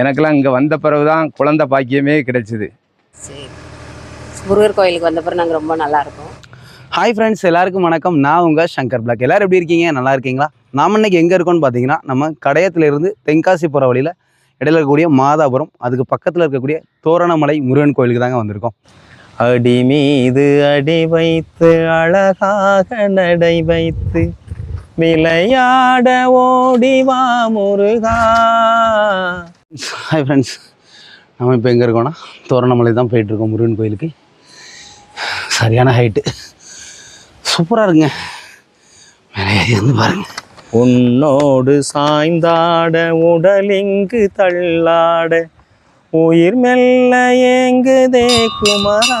எனக்கெல்லாம் இங்கே வந்த பிறகு தான் குழந்தை பாக்கியமே கிடைச்சிது. சரி. முருகர் கோயிலுக்கு வந்த பிறகு நாங்கள் ரொம்ப நல்லா இருக்கோம். ஹாய் ஃப்ரெண்ட்ஸ் எல்லாருக்கும் வணக்கம். நான் உங்கள் சங்கர் பிளாக் எல்லாரும் எப்படி இருக்கீங்க? நல்லா இருக்கீங்களா? நாம இன்னைக்கு எங்கே இருக்கோம்னு பார்த்தீங்கன்னா நம்ம கடையத்துல இருந்து தென்காசி போகிற வழியில் இடையில இருக்கக்கூடிய மாதாபுரம் அதுக்கு பக்கத்தில் இருக்கக்கூடிய தோரணமலை முருகன் கோயிலுக்கு தாங்க வந்திருக்கோம். அடி மீது அடி வைத்து அழகாக நடை வைத்து விளையாட ஓடி வா முருகா. ஹாய் ஃப்ரெண்ட்ஸ் நம்ம இப்போ எங்கே இருக்கோம்னா தோரணமலை தான் போயிட்டுருக்கோம் முருகன் கோயிலுக்கு. சரியான ஹைட்டு சூப்பராக இருக்குங்க. மேலே ஏறி வந்து பாருங்க. உன்னோடு சாய்ந்தாட உடலிங்கு தள்ளாட உயிர் மெல்ல ஏங்குதே குமரா.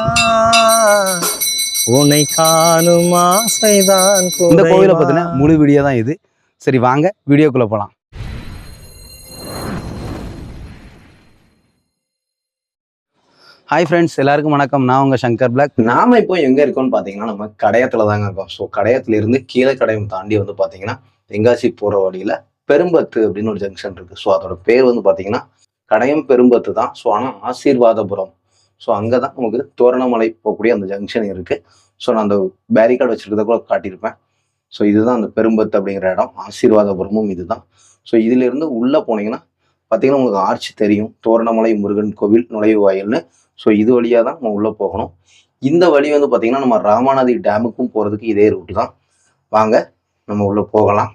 உன்னை காணும் ஆசைதான் இந்த கோவிலை. பார்த்தீங்கன்னா முழு வீடியோ தான் இது. சரி வாங்க வீடியோக்குள்ளே போகலாம் ஹாய் ஃப்ரெண்ட்ஸ் எல்லாருக்கும் வணக்கம். நான் உங்கள் சங்கர் பிளாக் நாம இப்போ எங்கே இருக்கோம்னு பார்த்தீங்கன்னா நம்ம கடையத்தில் தாங்க இருக்கோம். ஸோ கடையத்துல இருந்து கீழே கடையம் தாண்டி வந்து பார்த்தீங்கன்னா தென்காசி போகிற வழியில் பெரும்பத்து அப்படின்னு ஒரு ஜங்ஷன் இருக்குது ஸோ அதோட பேர் வந்து பார்த்தீங்கன்னா கடையம் பெரும்பத்து தான். ஸோ ஆனால் ஆசீர்வாதபுரம். ஸோ அங்கே தான் நமக்கு தோரணமலை போகக்கூடிய அந்த ஜங்ஷன் இருக்குது ஸோ நான் அந்த பேரிகார்டு வச்சுருக்கத கூட காட்டியிருப்பேன். ஸோ இதுதான் அந்த பெரும்பத்து அப்படிங்கிற இடம். ஆசீர்வாதபுரமும் இதுதான். ஸோ இதிலிருந்து உள்ளே போனீங்கன்னா பார்த்தீங்கன்னா உங்களுக்கு ஆர்ச்சி தெரியும். தோரணமலை முருகன் கோவில் நுழைவு வாயில்னு. ஸோ இது வழியாக தான் நம்ம உள்ளே போகணும். இந்த வழி வந்து பார்த்தீங்கன்னா நம்ம ராமநாதி டேமுக்கும் போகிறதுக்கு இதே ரூட்டு தான். வாங்க நம்ம உள்ளே போகலாம்.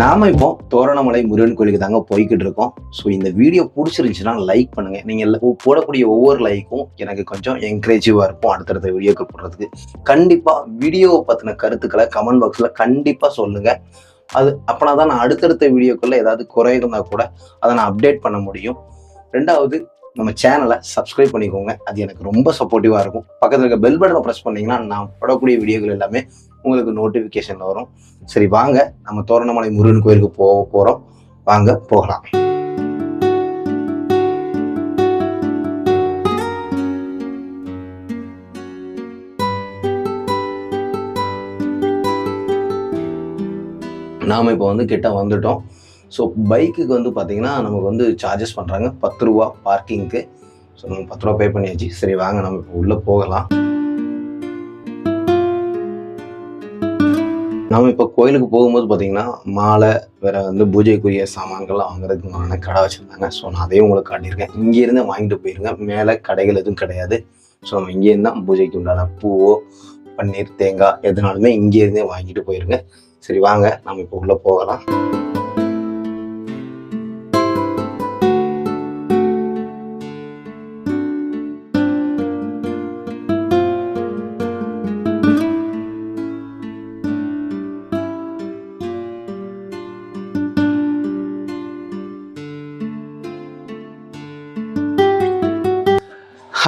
நாம இப்போ தோரணமலை முருகன் கோயிலுக்கு தாங்க போய்கிட்டு இருக்கோம். ஸோ இந்த வீடியோ பிடிச்சிருந்துச்சுன்னா லைக் பண்ணுங்க. நீங்க போடக்கூடிய ஒவ்வொரு லைக்கும் எனக்கு கொஞ்சம் என்கரேஜிவா இருக்கும் அடுத்தடுத்த வீடியோக்கு போடுறதுக்கு கண்டிப்பா வீடியோவை பத்தின கருத்துக்களை கமெண்ட் பாக்ஸ்ல கண்டிப்பா சொல்லுங்க. அது அப்பனா தான் நான் அடுத்தடுத்த வீடியோக்குள்ள ஏதாவது குறை இருந்தா கூட அதை நான் அப்டேட் பண்ண முடியும். ரெண்டாவது நம்ம சேனலை சப்ஸ்கிரைப் பண்ணிக்கோங்க. அது எனக்கு ரொம்ப சப்போர்ட்டிவாக இருக்கும். பக்கத்தில் இருக்க பெல் பட்டனை ப்ரெஸ் பண்ணிங்கன்னா நான் போடக்கூடிய வீடியோக்கள் எல்லாமே உங்களுக்கு நோட்டிஃபிகேஷன் வரும். சரி வாங்க. நம்ம தோரணமலை முருகன் கோயிலுக்கு போக போகிறோம் வாங்க போகலாம். நாம் இப்போ வந்து கிட்ட வந்துட்டோம். ஸோ பைக்குக்கு வந்து பார்த்தீங்கன்னா நமக்கு வந்து சார்ஜஸ் பண்ணுறாங்க பத்து ரூபா பார்க்கிங்க்கு ஸோ நம்ம பத்து ரூபா பே பண்ணியாச்சு. சரி வாங்க. நம்ம இப்போ உள்ளே போகலாம். நம்ம இப்போ கோயிலுக்கு போகும்போது பார்த்தீங்கன்னா மாலை வேற வந்து பூஜைக்குரிய சாமான்கள்லாம் வாங்குறதுக்கு உண்டான கடை வச்சுருந்தாங்க. ஸோ நான் அதையும் உங்களுக்கு காட்டியிருக்கேன். இங்கேருந்து வாங்கிட்டு போயிருங்க. மேலே கடைகள் எதுவும் கிடையாது. ஸோ நம்ம இங்கேருந்து தான் பூஜைக்கு உண்டான பூவோ பன்னீர் தேங்காய் எதுனாலுமே இங்கேருந்தே வாங்கிட்டு போயிருங்க. சரி வாங்க. நம்ம இப்போ உள்ளே போகலாம்.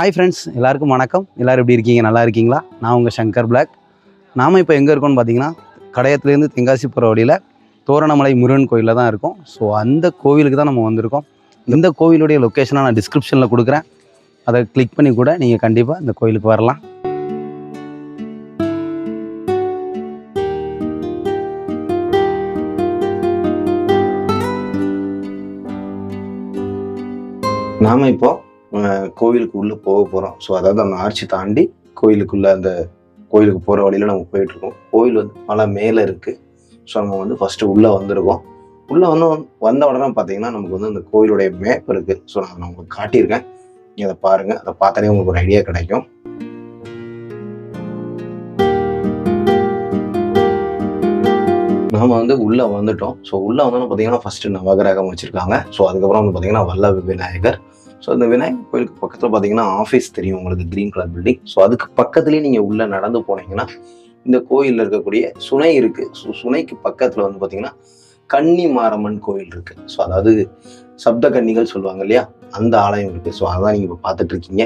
ஹாய் ஃப்ரெண்ட்ஸ் எல்லாருக்கும் வணக்கம். எல்லோரும் எப்படி இருக்கீங்க? நல்லா இருக்கீங்களா? நான் உங்கள் சங்கர் பிளாக் நாம் இப்போ எங்கே இருக்கோம்னு பார்த்தீங்கன்னா கடையத்துலேருந்து தென்காசி போகிற வழியில் தோரணமலை முருகன் கோயிலில் தான் இருக்கும். ஸோ அந்த கோவிலுக்கு தான் நம்ம வந்திருக்கோம். இந்த கோவிலுடைய லொக்கேஷனை நான் டிஸ்கிரிப்ஷனில் கொடுக்குறேன். அதை கிளிக் பண்ணி கூட நீங்கள் கண்டிப்பாக இந்த கோயிலுக்கு வரலாம். நாம் இப்போது கோவிலுக்கு உள்ளே போக போகிறோம் ஸோ அதாவது அந்த ஆர்ச்சி தாண்டி கோயிலுக்குள்ளே அந்த கோயிலுக்கு போகிற வழியில் நம்ம போயிட்டுருக்கோம் கோயில் வந்து மலை மேலே இருக்குது ஸோ நம்ம வந்து ஃபஸ்ட்டு உள்ளே வந்திருக்கோம். உள்ளே வந்து வந்த உடனே பார்த்தீங்கன்னா நமக்கு வந்து அந்த கோயிலுடைய மேப் இருக்குது ஸோ நான் உங்களுக்கு காட்டியிருக்கேன். நீங்கள் அதை பாருங்கள் அதை பார்த்தாலே உங்களுக்கு ஒரு ஐடியா கிடைக்கும். நாம் வந்து உள்ளே வந்துட்டோம். ஸோ உள்ளே வந்தோன்னு பார்த்தீங்கன்னா ஃபஸ்ட்டு நவகிரகம் வச்சுருக்காங்க. ஸோ அதுக்கப்புறம் வந்து பார்த்தீங்கன்னா வல்ல விநாயகர் ஸோ இந்த விநாயகர் கோயிலுக்கு பக்கத்தில் பார்த்தீங்கன்னா ஆஃபீஸ் தெரியும் உங்களுக்கு க்ரீன் கலர் பில்டிங் ஸோ அதுக்கு பக்கத்துலேயே நீங்கள் உள்ளே நடந்து போனீங்கன்னா இந்த கோயிலில் இருக்கக்கூடிய சுனை இருக்குது ஸோ சுனைக்கு பக்கத்தில் வந்து பார்த்தீங்கன்னா கன்னி மாரம்மன் கோயில் இருக்குது ஸோ அதாவது சப்த கன்னிகள் சொல்லுவாங்க இல்லையா? அந்த ஆலயம் இருக்குது ஸோ அதான் நீங்கள் இப்போ பார்த்துட்ருக்கீங்க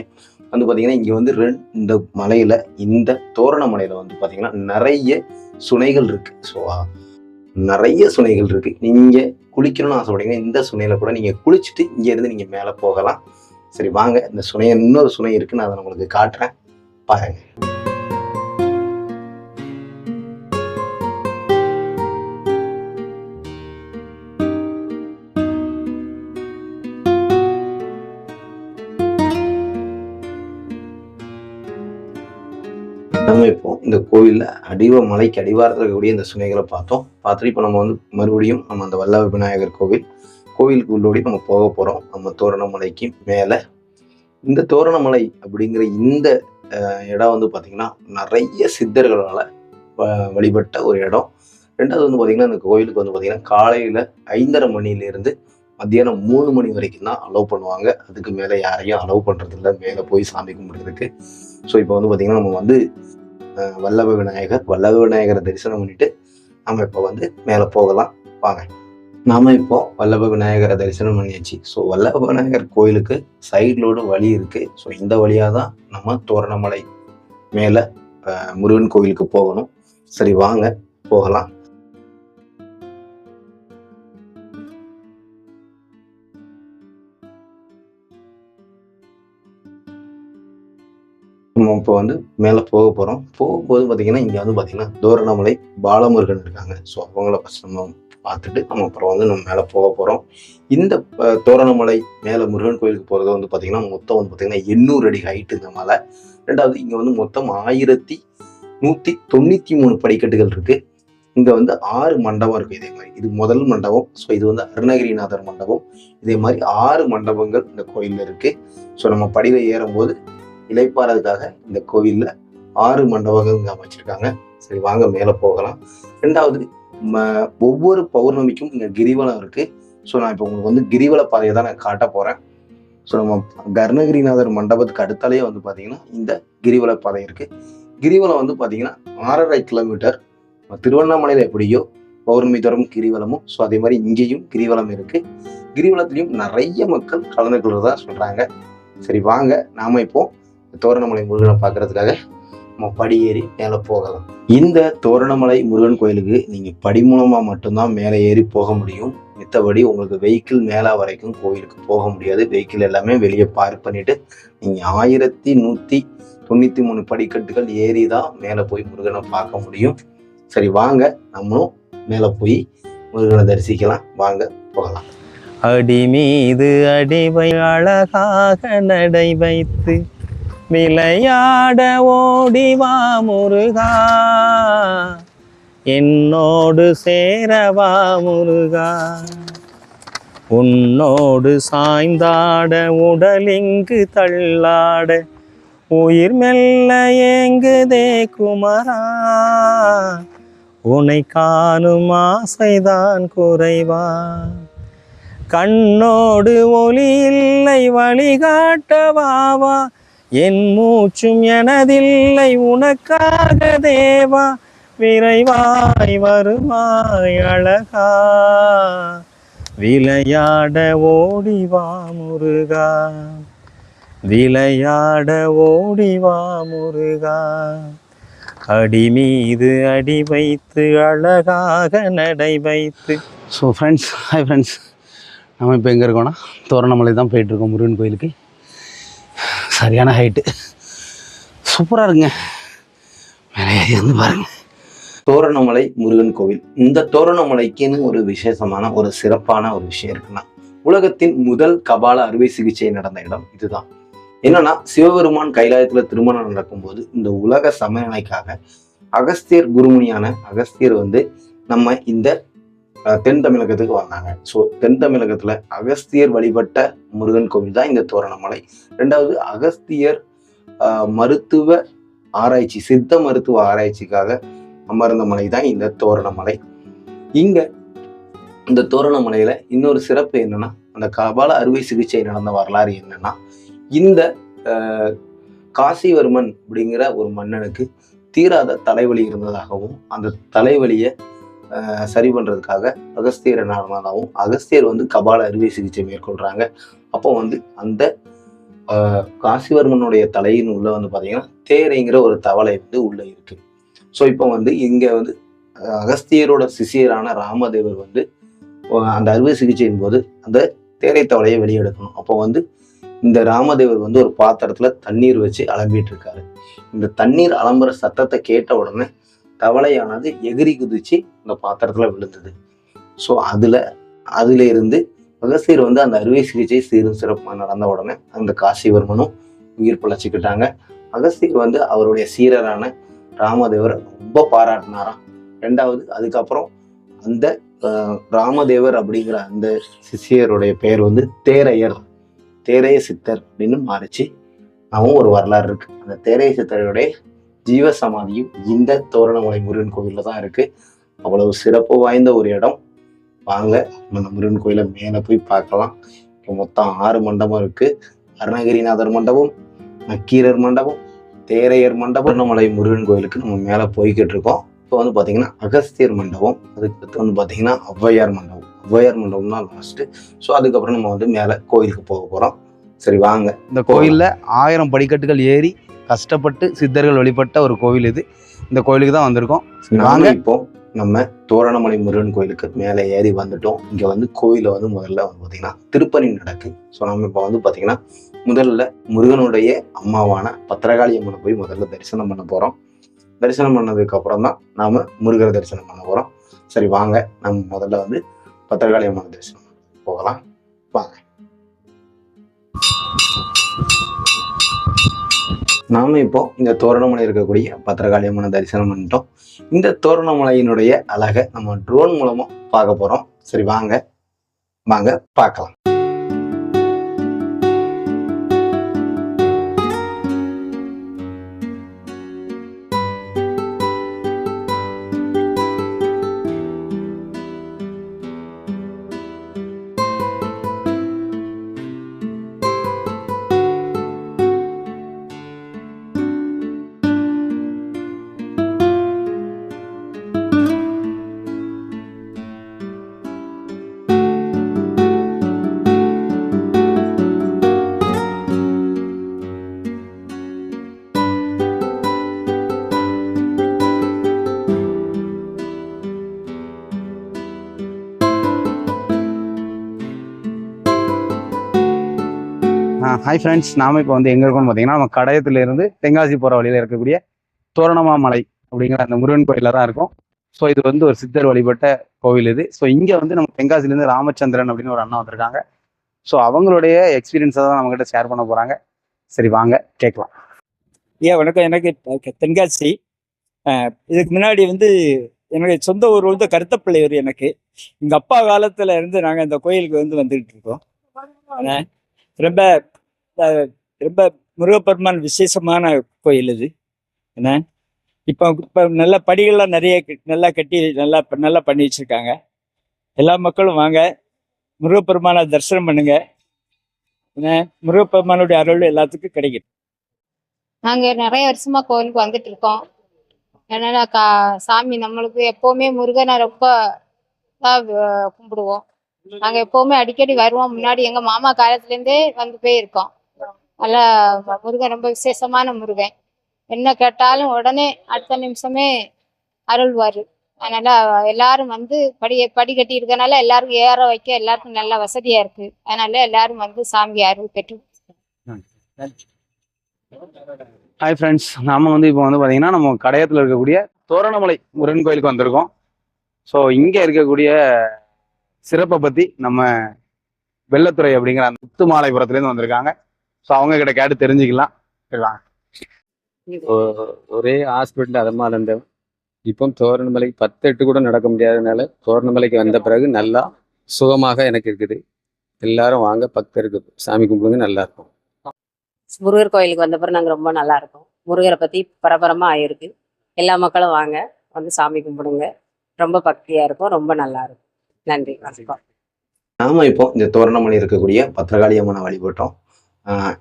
வந்து பார்த்தீங்கன்னா இங்கே வந்து ரெண்டு இந்த மலையில் இந்த தோரண மலையில் வந்து பார்த்தீங்கன்னா நிறைய சுனைகள் இருக்குது ஸோ நிறைய சுனைகள் இருக்கு. நீங்க குளிக்கணும்னு ஆசைப்படுங்க இந்த சுனையில கூட நீங்க குளிச்சுட்டு இங்க இருந்து நீங்க மேலே போகலாம். சரி வாங்க. இந்த சுனை இன்னொரு சுனை இருக்குன்னு நான் அதை உங்களுக்கு காட்டுறேன். பாருங்க. இந்த கோவிலில் அடிவ மலைக்கு அடிவாரத்தில் இருக்கக்கூடிய இந்த சுனைகளை பார்த்தோம். பார்த்துட்டு இப்போ நம்ம வந்து மறுபடியும் நம்ம அந்த வல்லப விநாயகர் கோவில் கோவிலுக்கு உள்ளோடி நம்ம போக போகிறோம் நம்ம தோரணமலைக்கு மேலே. இந்த தோரணமலை அப்படிங்கிற இந்த இடம் வந்து பார்த்தீங்கன்னா நிறைய சித்தர்களால் வ- வழிபட்ட ஒரு இடம். ரெண்டாவது வந்து பார்த்தீங்கன்னா இந்த கோவிலுக்கு வந்து பார்த்தீங்கன்னா காலையில் ஐந்தரை மணிலேருந்து மத்தியானம் மூணு மணி வரைக்கும் தான் அலோவ் பண்ணுவாங்க. அதுக்கு மேலே யாரையும் அலோவ் பண்ணுறதில்ல மேலே போய் சாமி கும்பிடுறதுக்கு. ஸோ இப்போ வந்து பார்த்தீங்கன்னா நம்ம வந்து வல்லப விநாயகர் வல்லப விநாயகரை தரிசனம் பண்ணிட்டு நம்ம இப்போ வந்து மேலே போகலாம். வாங்க. நாம இப்போ வல்லப விநாயகரை தரிசனம் பண்ணியாச்சு. ஸோ வல்லப விநாயகர் கோயிலுக்கு சைட்லோடு வழி இருக்கு. ஸோ இந்த வழியாக தான் நம்ம தோரணமலை மேலே முருகன் கோயிலுக்கு போகணும். சரி வாங்க போகலாம். நம்ம இப்போ வந்து மேலே போக போகிறோம் போகும்போது பார்த்தீங்கன்னா இங்கே வந்து பார்த்தீங்கன்னா தோரணமலை பாலமுருகன் இருக்காங்க. ஸோ அவங்கள ஃபஸ்ட் நம்ம பார்த்துட்டு நம்ம அப்புறம் வந்து நம்ம மேலே போக போகிறோம் இந்த தோரணமலை மேலே முருகன் கோயிலுக்கு போகிறது வந்து பார்த்தீங்கன்னா மொத்தம் வந்து பார்த்தீங்கன்னா எண்ணூறு அடி ஹைட்டு இந்த மலை. ரெண்டாவது இங்கே வந்து மொத்தம் ஆயிரத்தி நூற்றி தொண்ணூற்றி மூணு படிக்கட்டுகள் இருக்குது இங்கே வந்து ஆறு மண்டபம் இருக்குது இதே மாதிரி. இது முதல் மண்டபம். ஸோ இது வந்து அருணகிரிநாதர் மண்டபம். இதே மாதிரி ஆறு மண்டபங்கள் இந்த கோயிலில் இருக்குது ஸோ நம்ம படியில் ஏறும்போது இலைப்பாறதுக்காக இந்த கோவிலில் ஆறு மண்டபங்கள் இங்கே அமைச்சிருக்காங்க. சரி வாங்க மேலே போகலாம். ரெண்டாவது ம- ஒவ்வொரு பௌர்ணமிக்கும் இங்கே கிரிவலம் இருக்குது ஸோ நான் இப்போ உங்களுக்கு வந்து கிரிவல பாதையை தான் நான் காட்ட போகிறேன் ஸோ நம்ம கர்ணகிரிநாதர் மண்டபத்துக்கு அடுத்தாலேயே வந்து பார்த்தீங்கன்னா இந்த கிரிவல பாதை இருக்குது கிரிவலம் வந்து பார்த்தீங்கன்னா ஆறரை கிலோமீட்டர். திருவண்ணாமலையில் எப்படியோ பௌர்ணமி தோறும் கிரிவலமும் ஸோ அதே மாதிரி இங்கேயும் கிரிவலம் இருக்குது கிரிவலத்துலேயும் நிறைய மக்கள் கலந்து கொள்வதாக சொல்கிறாங்க சரி வாங்க. நாம இப்போது தோரணமலை முருகனை பார்க்கறதுக்காக நம்ம படி ஏறி மேலே போகலாம். இந்த தோரணமலை முருகன் கோயிலுக்கு நீங்கள் படி மூலமாக மட்டும்தான் மேலே ஏறி போக முடியும். மித்தபடி உங்களுக்கு வெஹிக்கிள் மேலே வரைக்கும் கோயிலுக்கு போக முடியாது. வெஹிக்கிள் எல்லாமே வெளியே பார்க் பண்ணிவிட்டு நீங்கள் ஆயிரத்தி நூற்றி தொண்ணூற்றி மூணு படிக்கட்டுகள் ஏறி தான் மேலே போய் முருகனை பார்க்க முடியும். சரி வாங்க. நம்மளும் மேலே போய் முருகனை தரிசிக்கலாம். வாங்க போகலாம். அடி மீது அடிவை அழகாக நடை வைத்து விளையாட ஓடிவா முருகா. என்னோடு சேரவா முருகா. உன்னோடு சாய்ந்தாட உடலிங்கு தள்ளாட உயிர் மெல்ல ஏங்குதே குமரா. உனை காணும் ஆசைதான் குறைவா. கண்ணோடு ஒளி இல்லை வழிகாட்டவாவா என் மூச்சும் எனதில்லை உனக்காக தேவா விரைவாய் வருவாய் அழகா. விளையாட ஓடிவா முருகா. விளையாட ஓடிவா முருகா. அடி மீது அடி வைத்து அழகாக நடை வைத்து. ஸோ ஃப்ரெண்ட்ஸ் ஹாய் ஃப்ரெண்ட்ஸ் நம்ம இப்போ எங்கே இருக்கோம்னா தோரணமலை தான் போயிட்டுருக்கோம் முருகன் கோயிலுக்கு. சரியான ஹைட்டு சூப்பராக இருக்குங்க. மேலே ஏறி வந்து பாருங்க. தோரணமலை முருகன் கோவில். இந்த தோரணமலைக்குன்னு ஒரு விசேஷமான ஒரு சிறப்பான ஒரு விஷயம் இருக்குன்னா உலகத்தின் முதல் கபால அறுவை சிகிச்சை நடந்த இடம் இதுதான். என்னன்னா சிவபெருமான் கைலாயத்துல திருமணம் நடக்கும்போது இந்த உலக சமநிலைக்காக அகஸ்தியர் குருமுனியான அகஸ்தியர் வந்து நம்ம இந்த தென் தமிழகத்துக்கு வந்தாங்க. ஸோ தென் தமிழகத்தில் அகஸ்தியர் வழிபட்ட முருகன் கோவில் தான் இந்த தோரணமலை. ரெண்டாவது அகஸ்தியர் மருத்துவ ஆராய்ச்சி சித்த மருத்துவ ஆராய்ச்சிக்காக அமர்ந்த மலை தான் இந்த தோரணமலை. இங்க இந்த தோரணமலையில இன்னொரு சிறப்பு என்னன்னா அந்த கபால அறுவை சிகிச்சை நடந்த வரலாறு என்னன்னா இந்த காசிவர்மன் அப்படிங்கிற ஒரு மன்னனுக்கு தீராத தலைவலி இருந்ததாகவும் அந்த தலைவலியை சரி பண்ணுறதுக்காக அகஸ்தியர் நாடாகவும் அகஸ்தியர் வந்து கபால அறுவை சிகிச்சை மேற்கொள்கிறாங்க அப்போ வந்து அந்த காசிவர்மனுடைய தலையின் உள்ள வந்து பார்த்தீங்கன்னா தேரைங்கிற ஒரு தவளை வந்து உள்ளே இருக்கு. ஸோ இப்போ வந்து இங்கே வந்து அகஸ்தியரோட சிஷியரான ராமதேவர் வந்து அந்த அறுவை சிகிச்சையின் போது அந்த தேரை தவளையை வெளியெடுக்கணும். அப்போ வந்து இந்த ராமதேவர் வந்து ஒரு பாத்திரத்துல தண்ணீர் வச்சு அலம்பிட்டு இருக்காரு. இந்த தண்ணீர் அலம்புற சத்தத்தை கேட்ட உடனே தவளையானது எகிரி குதிச்சு இந்த பாத்திரத்துல விழுந்தது. ஸோ அதுல அதுல இருந்து அகஸ்தியர் வந்து அந்த அறுவை சிகிச்சை சீரும் சிறப்பாக நடந்த உடனே அந்த காசிவர்மனும் உயிர் பிழைச்சிக்கிட்டாங்க. அகஸ்தியர் வந்து அவருடைய சீரரான ராமதேவர் ரொம்ப பாராட்டினாராம் ரெண்டாவது அதுக்கப்புறம் அந்த ராமதேவர் அப்படிங்கிற அந்த சிஷியருடைய பெயர் வந்து தேரையர் தேரைய சித்தர் அப்படின்னு மாறிச்சு. அவன் ஒரு வரலாறு இருக்கு. அந்த தேரைய சித்தருடைய ஜீவ சமாதியும் இந்த தோரணமலை முருகன் கோயிலில் தான் இருக்குது அவ்வளவு சிறப்பு வாய்ந்த ஒரு இடம். வாங்க நம்ம முருகன் கோயிலை மேலே போய் பார்க்கலாம். இப்போ மொத்தம் ஆறு மண்டபம் இருக்குது அருணகிரிநாதர் மண்டபம் நக்கீரர் மண்டபம் தேரையர் மண்டபம். அருணமலை முருகன் கோயிலுக்கு நம்ம மேலே போய்கிட்டு இருக்கோம். இப்போ வந்து பார்த்தீங்கன்னா அகஸ்தியர் மண்டபம். அதுக்கு அடுத்து வந்து பார்த்தீங்கன்னா ஔவையார் மண்டபம். ஔவையார் மண்டபம் தான் லாஸ்ட்டு ஸோ அதுக்கப்புறம் நம்ம வந்து மேலே கோயிலுக்கு போக போகிறோம் சரி வாங்க. இந்த கோயிலில் ஆயிரம் படிக்கட்டுகள் ஏறி கஷ்டப்பட்டு சித்தர்கள் வழிபட்ட ஒரு கோவில் இது. இந்த கோயிலுக்கு தான் வந்திருக்கோம். நாங்க இப்போ நம்ம தோரணமலை முருகன் கோயிலுக்கு மேலே ஏறி வந்துட்டோம். இங்க வந்து கோயில வந்து முதல்ல வந்து பாத்தீங்கன்னா திருப்பணி நடக்கு. ஸோ நம்ம இப்போ வந்து பாத்தீங்கன்னா முதல்ல முருகனுடைய அம்மாவான பத்திரகாளி அம்மனை போய் முதல்ல தரிசனம் பண்ண போறோம். தரிசனம் பண்ணதுக்கு அப்புறம் தான் நாம முருகரை தரிசனம் பண்ண போறோம். சரி வாங்க. நம்ம முதல்ல வந்து பத்திரகாளி அம்மனை தரிசனம் போகலாம். நாம இப்போ இந்த தோரணமலை இருக்கக்கூடிய பத்திரகாளி அம்மனை தரிசனம் பண்ணிட்டோம். இந்த தோரணமலையினுடைய அழகை நம்ம ட்ரோன் மூலமா பார்க்க போறோம். சரி வாங்க. வாங்க பார்க்கலாம். ஹாய் ஃப்ரெண்ட்ஸ் நாம இப்போ வந்து எங்கே இருக்கோம்னு பார்த்தீங்கன்னா நம்ம கடையத்துல இருந்து தென்காசி போகிற வழியில் இருக்கக்கூடிய தோரணமா மலை அப்படிங்கிற அந்த முருகன் கோயிலில் தான் இருக்கும். ஸோ இது வந்து ஒரு சித்தர் வழிபட்ட கோவில் இது. ஸோ இங்கே வந்து நம்ம தென்காசிலேருந்து ராமச்சந்திரன் அப்படின்னு ஒரு அண்ணா வந்திருக்காங்க. ஸோ அவங்களுடைய எக்ஸ்பீரியன்ஸை தான் நம்மகிட்ட ஷேர் பண்ண போகிறாங்க சரி வாங்க கேட்கலாம். ஐயா வணக்கம். எனக்கு தென்காசி. இதுக்கு முன்னாடி வந்து என்னுடைய சொந்த ஊர் வந்து கருத்தப்பிள்ளையூர் எனக்கு. எங்கள் அப்பா காலத்தில் இருந்து நாங்கள் இந்த கோயிலுக்கு வந்து வந்துகிட்டு இருக்கோம். ரொம்ப ரொம்ப முருகப்பெருமான் விசேஷமான கோயில் இது. என்ன? இப்போ இப்போ நல்ல படிகள்லாம் நிறைய நல்லா கட்டி நல்லா நல்லா பண்ணி வச்சுருக்காங்க. எல்லா மக்களும் வாங்க. முருகப்பெருமானை தரிசனம் பண்ணுங்க. என்ன? முருகப்பெருமானுடைய அருள் எல்லாத்துக்கும் கிடைக்கும். நாங்கள் நிறைய வருஷமா கோயிலுக்கு வந்துட்டு இருக்கோம். ஏன்னா கா சாமி நம்மளுக்கு எப்போவுமே முருகனை ரொம்ப கும்பிடுவோம். நாங்கள் எப்போவுமே அடிக்கடி வருவோம். முன்னாடி எங்க மாமா காலத்துலேருந்தே வந்து போயிருக்கோம். நல்லா முருகன் ரொம்ப விசேஷமான முருகன். என்ன கேட்டாலும் உடனே அடுத்த நிமிஷமே அருள்வார். அதனால எல்லாரும் வந்து படி படி கட்டி இருக்கனால எல்லாருக்கும் ஏற வைக்க எல்லாருக்கும் நல்ல வசதியா இருக்கு. அதனால எல்லாரும் வந்து சாமி அருள் பெற்று ஹாய் ஃப்ரெண்ட்ஸ் நாம வந்து இப்போ வந்து பார்த்தீங்கன்னா நம்ம கடையத்தில் இருக்கக்கூடிய தோரணமலை முருகன் கோயிலுக்கு வந்திருக்கோம். ஸோ இங்கே இருக்கக்கூடிய சிறப்பை பற்றி நம்ம வெள்ளத்துறை அப்படிங்கிற அந்த முத்துமாலைபுரத்துலேருந்து வந்திருக்காங்க. ஸோ அவங்க கிட்ட கேட்டு தெரிஞ்சுக்கலாம். சரி வாங்க. ஒ- ஒரே ஹாஸ்பிட்டல் அதமாக இருந்தேன். இப்போ தோரணமலைக்கு பத்து எட்டு கூட நடக்க முடியாதனால தோரணமலைக்கு வந்த பிறகு நல்லா சுகமாக எனக்கு இருக்குது. எல்லாரும் வாங்க பக்தருக்கு சாமி கும்பிடுங்க நல்லா இருக்கும் முருகர் கோயிலுக்கு வந்த பிறகு நாங்கள் ரொம்ப நல்லா இருக்கோம் முருகரை பற்றி பரபரமாக ஆயிருக்கு. எல்லா மக்களும் வாங்க வந்து சாமி கும்பிடுங்க. ரொம்ப பக்தியாக இருக்கும் ரொம்ப நல்லா இருக்கும் நன்றி வணக்கம். நாம இப்போ இந்த தோரணமலை இருக்கக்கூடிய பத்திரகாளி அம்மனை வழிபட்டோம்.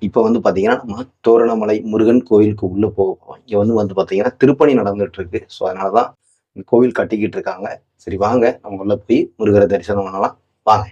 இப்போ வந்து பாத்தீங்கன்னா நம்ம தோரணமலை முருகன் கோயிலுக்கு உள்ள போக போகிறோம் இங்க வந்து வந்து பாத்தீங்கன்னா திருப்பணி நடந்துட்டு இருக்கு ஸோ அதனாலதான் இந்த கோவில் கட்டிக்கிட்டு இருக்காங்க. சரி வாங்க. நம்ம உள்ள போய் முருகரை தரிசனம் பண்ணலாம். வாங்க.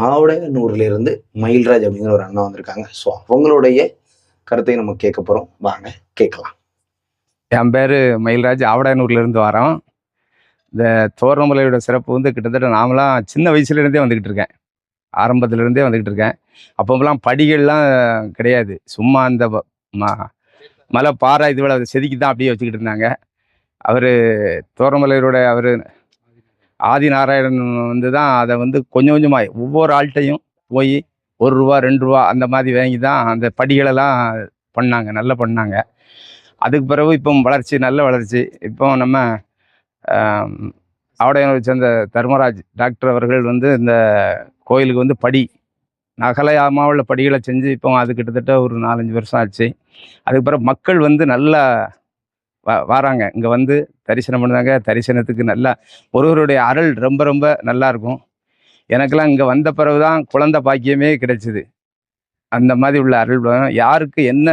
ஆவடையனூர்லேருந்து மயில்ராஜ் அப்படிங்கிற ஒரு அண்ணா வந்திருக்காங்க. ஸோ அவங்களுடைய கருத்தை நம்ம கேட்க போகிறோம் வாங்க கேட்கலாம். என் பேர் மயில்ராஜ். ஆவடையனூர்லேருந்து வரோம். இந்த தோரணமலையோட சிறப்பு வந்து கிட்டத்தட்ட நாமெல்லாம் சின்ன வயசுலேருந்தே வந்துக்கிட்டு இருக்கேன். ஆரம்பத்துலேருந்தே வந்துக்கிட்டு இருக்கேன். அப்போலாம் படிகள்லாம் கிடையாது. சும்மா அந்த ம- மலை பாறை இதுவரை செதுக்கி தான் அப்படியே வச்சுக்கிட்டு இருந்தாங்க. அவர் தோரமலையரோட அவர் ஆதி நாராயணன் வந்து தான் அதை வந்து கொஞ்சம் கொஞ்சமாக ஒவ்வொரு ஆள்கிட்டையும் போய் ஒரு ரூபா ரெண்டு ரூபா அந்த மாதிரி வாங்கி தான் அந்த படிகளெல்லாம் பண்ணாங்க நல்லா பண்ணாங்க. அதுக்கு பிறகு இப்போ வளர்ச்சி நல்ல வளர்ச்சி. இப்போ நம்ம ஆவடையனூரை சேர்ந்த தர்மராஜ் டாக்டர் அவர்கள் வந்து இந்த கோயிலுக்கு வந்து படி நகலையாமல் உள்ள படிகளை செஞ்சு இப்போ அது கிட்டத்தட்ட ஒரு நாலஞ்சு வருஷம் ஆச்சு. அதுக்கு பிறகு மக்கள் வந்து நல்லா வ வராங்க. இங்கே வந்து தரிசனம் பண்ணாங்க தரிசனத்துக்கு நல்லா ஒருவருடைய அருள் ரொம்ப ரொம்ப நல்லா இருக்கும் எனக்கெல்லாம் இங்கே வந்த பிறகு தான் குழந்தை பாக்கியமே கிடைச்சிது. அந்த மாதிரி உள்ள அருள் யாருக்கு என்ன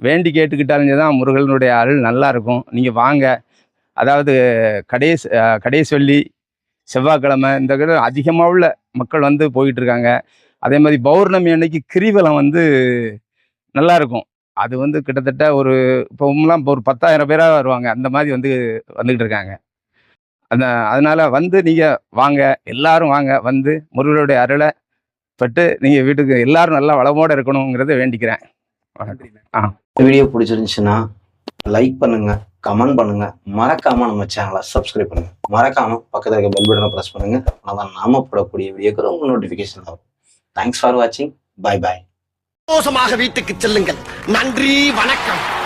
வேண்டி கேட்டுக்கிட்டாலும் தான் முருகனுடைய அருள் நல்லா இருக்கும் நீங்கள் வாங்க. அதாவது கடைசி கடைசொல்லி செவ்வாய்க்கிழமை இந்த கிட்ட அதிகமாக உள்ள மக்கள் வந்து போயிட்டு இருக்காங்க. அதே மாதிரி பௌர்ணமி அன்னைக்கு கிரிவலம் வந்து நல்லா இருக்கும் அது வந்து கிட்டத்தட்ட ஒரு இப்போலாம் இப்போ ஒரு பத்தாயிரம் பேராக வருவாங்க. அந்த மாதிரி வந்து வந்துக்கிட்டு இருக்காங்க. அந்த அதனால வந்து நீங்கள் வாங்க எல்லாரும் வாங்க. வந்து முருகனுடைய அருளை பெற்று நீங்கள் வீட்டுக்கு எல்லாரும் நல்லா வளமோட இருக்கணுங்கிறத வேண்டிக்கிறேன். இந்த வீடியோ பிடிச்சிருந்துச்சுன்னா லைக் பண்ணுங்க கமெண்ட் பண்ணுங்க. மறக்காம நம்ம சேனலை சப்ஸ்கிரைப் பண்ணுங்க. மறக்காம பக்கத்துல இருக்க பெல் பட்டனை ப்ரெஸ் பண்ணுங்க. அதான் நாம போடக்கூடிய வீடியோக்கு உங்க நோட்டிஃபிகேஷன் ஆகும் தேங்க்ஸ் ஃபார் வாட்சிங் பை பை சந்தோஷமாக வீட்டுக்கு செல்லுங்கள். நன்றி வணக்கம்.